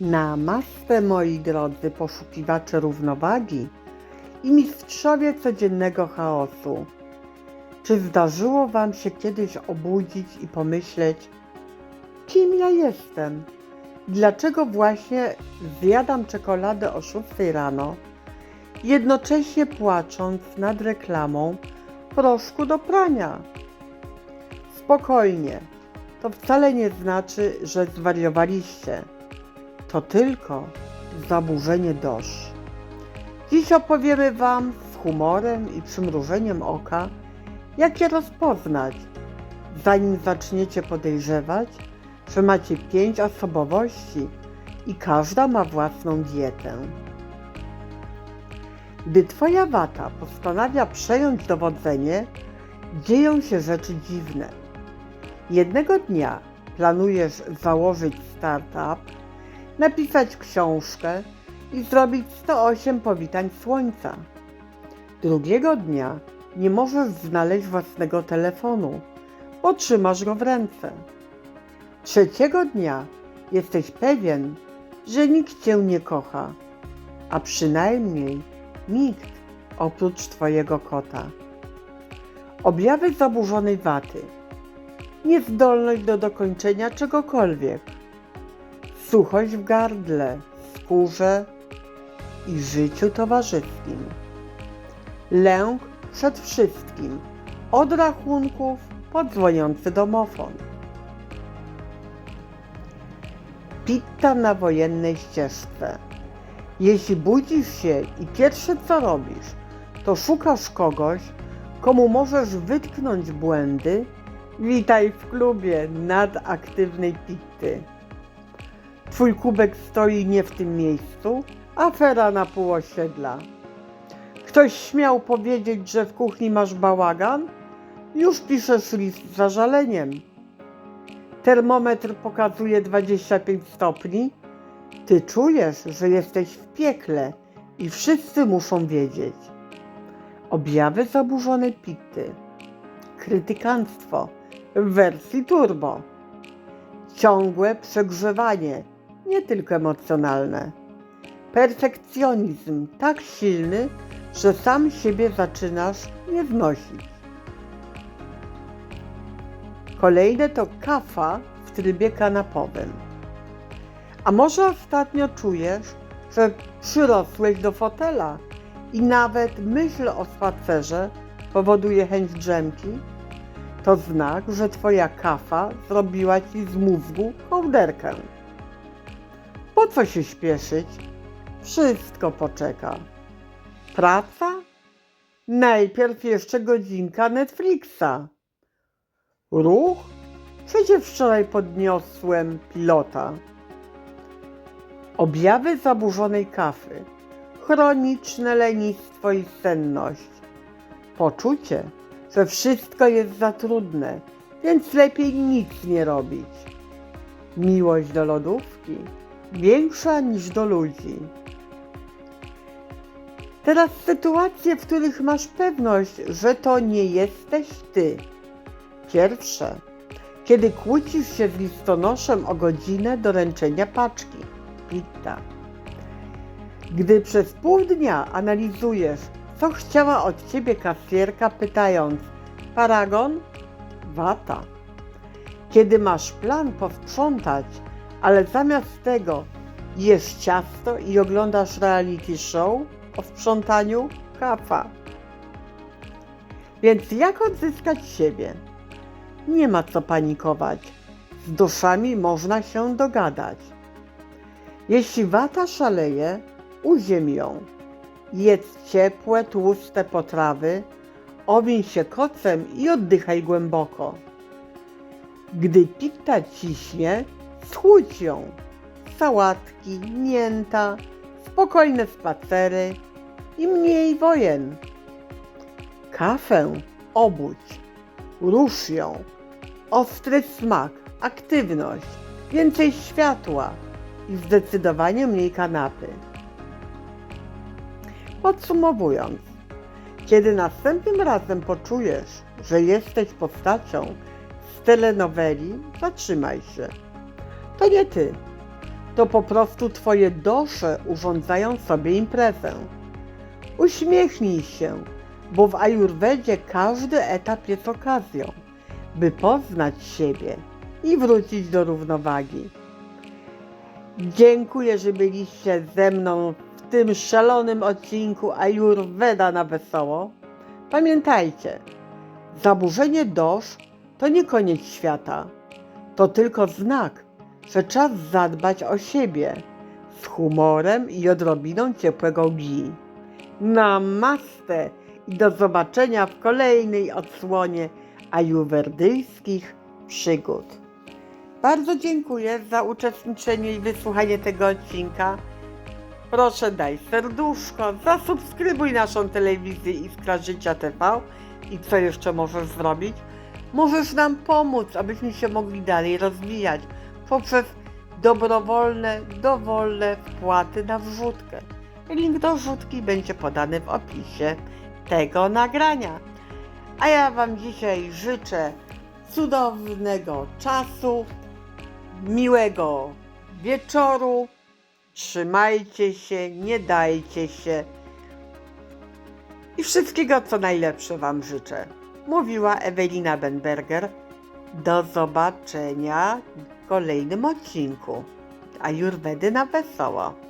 Namaste moi drodzy poszukiwacze równowagi i mistrzowie codziennego chaosu. Czy zdarzyło Wam się kiedyś obudzić i pomyśleć, kim ja jestem? Dlaczego właśnie zjadam czekoladę o 6 rano, jednocześnie płacząc nad reklamą proszku do prania? Spokojnie, to wcale nie znaczy, że zwariowaliście. To tylko zaburzenie dosz. Dziś opowiemy Wam z humorem i przymrużeniem oka, jak je rozpoznać, zanim zaczniecie podejrzewać, że macie pięć osobowości i każda ma własną dietę. Gdy Twoja wata postanawia przejąć dowodzenie, dzieją się rzeczy dziwne. Jednego dnia planujesz założyć startup, napisać książkę i zrobić 108 powitań słońca. Drugiego dnia nie możesz znaleźć własnego telefonu, bo trzymasz go w ręce. Trzeciego dnia jesteś pewien, że nikt cię nie kocha, a przynajmniej nikt oprócz twojego kota. Objawy zaburzonej waty. Niezdolność do dokończenia czegokolwiek. Suchość w gardle, skórze i życiu towarzyskim. Lęk przed wszystkim. Od rachunków po dzwoniący domofon. Pitta na wojennej ścieżce. Jeśli budzisz się i pierwsze co robisz, to szukasz kogoś, komu możesz wytknąć błędy, witaj w klubie nadaktywnej pitty. Twój kubek stoi nie w tym miejscu, afera na pół osiedla. Ktoś śmiał powiedzieć, że w kuchni masz bałagan? Już piszesz list z zażaleniem. Termometr pokazuje 25 stopni. Ty czujesz, że jesteś w piekle i wszyscy muszą wiedzieć. Objawy zaburzonej pity. Krytykanstwo w wersji turbo. Ciągłe przegrzewanie, nie tylko emocjonalne. Perfekcjonizm tak silny, że sam siebie zaczynasz nie znosić. Kolejne to kafa w trybie kanapowym. A może ostatnio czujesz, że przyrosłeś do fotela i nawet myśl o spacerze powoduje chęć drzemki? To znak, że twoja kafa zrobiła ci z mózgu kołderkę. Po co się śpieszyć? Wszystko poczeka. Praca? Najpierw jeszcze godzinka Netflixa. Ruch? Przecież wczoraj podniosłem pilota. Objawy zaburzonej kafy. Chroniczne lenistwo i senność. Poczucie, że wszystko jest za trudne, więc lepiej nic nie robić. Miłość do lodówki większa niż do ludzi. Teraz sytuacje, w których masz pewność, że to nie jesteś ty. Pierwsze, kiedy kłócisz się z listonoszem o godzinę doręczenia paczki. Pitta. Gdy przez pół dnia analizujesz, co chciała od ciebie kasjerka, pytając: Paragon? Wata. Kiedy masz plan posprzątać, ale zamiast tego jesz ciasto i oglądasz reality show o sprzątaniu, kafa. Więc jak odzyskać siebie? Nie ma co panikować. Z duszami można się dogadać. Jeśli wata szaleje, uziem ją. Jedz ciepłe, tłuste potrawy, owiń się kocem i oddychaj głęboko. Gdy pitta ciśnie, schudź ją. Sałatki, mięta, spokojne spacery i mniej wojen. Kafę obudź, rusz ją. Ostry smak, aktywność, więcej światła i zdecydowanie mniej kanapy. Podsumowując, kiedy następnym razem poczujesz, że jesteś postacią z telenoweli, zatrzymaj się. To nie ty. to po prostu twoje dusze urządzają sobie imprezę. Uśmiechnij się, bo w ajurwedzie każdy etap jest okazją, by poznać siebie i wrócić do równowagi. Dziękuję, że byliście ze mną w tym szalonym odcinku Ajurweda na wesoło. Pamiętajcie, zaburzenie dosz to nie koniec świata. To tylko znak, że czas zadbać o siebie z humorem i odrobiną ciepłego gi. Namaste i do zobaczenia w kolejnej odsłonie ajuwerdyjskich przygód. Bardzo dziękuję za uczestniczenie i wysłuchanie tego odcinka. Proszę daj serduszko, zasubskrybuj naszą telewizję Iskra Życia TV i co jeszcze możesz zrobić? Możesz nam pomóc, abyśmy się mogli dalej rozwijać poprzez dobrowolne, dowolne wpłaty na wrzutkę. Link do wrzutki będzie podany w opisie tego nagrania. A ja Wam dzisiaj życzę cudownego czasu, miłego wieczoru. Trzymajcie się, nie dajcie się i wszystkiego co najlepsze Wam życzę. Mówiła Ewelina Benberger. Do zobaczenia kolejnym odcinku. Ajurwedy na wesoło.